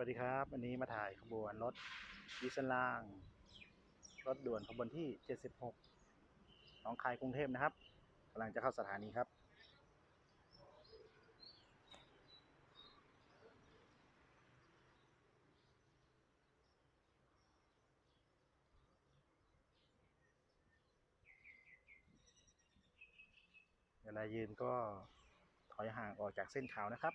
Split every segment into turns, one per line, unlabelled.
วัสดีครับ วันนี้มาถ่ายขบวนรถดิสล่าง รถด่วนขบวนที่ 76หนองคายกรุงเทพนะครับกำลังจะเข้าสถานีครับ เวลายืนก็ถอยห่างออกจากเส้นขาวนะครับ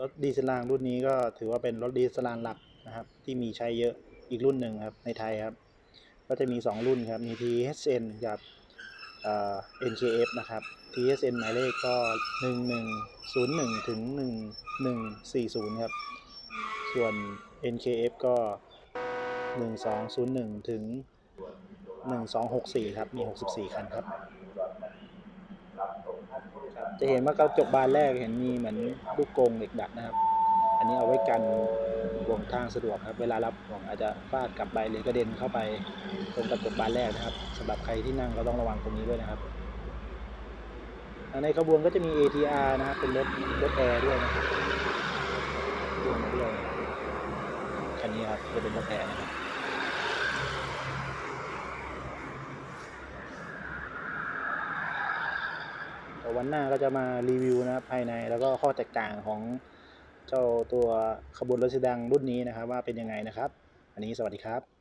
รถดีเซลรางรุ่นนี้ก็ถือว่าเป็นรถดีเซลรางหลักนะครับ ที่มีใช้เยอะอีกรุ่นหนึ่งครับในไทยครับ ก็จะมี 2 รุ่นครับ มี TSN กับเอ่อ NKF นะครับ TSN หมายเลขก็ 1101 ถึง 1140 ครับ ส่วน NKF ก็ 1201 ถึง 1264 ครับ มี 64 คันครับ จะเห็นว่ากระจกบานแรกเห็นมีเหมือนลูกกรงเหล็กดัดนะครับ อันนี้เอาไว้กันห่วงทางสะดวกครับ เวลารับห่วงอาจจะฟาดกลับไปหรือกระเด็นเข้าไปตรงกระจกบานแรกนะครับสำหรับใครที่นั่งก็ต้องระวังตรงนี้ด้วยนะครับในขบวนก็จะมี ATR นะครับเป็นรถรถแอร์ด้วยนะครับรวมด้วยคันนี้ครับจะเป็นรถแอร์นะครับ เดี๋ยว วันหน้าก็จะมารีวิวนะครับภายในแล้วก็ข้อแตกต่างของเจ้าตัวขบวนรถสีดังรุ่นนี้นะครับ ว่าเป็นยังไงนะครับ อันนี้สวัสดีครับ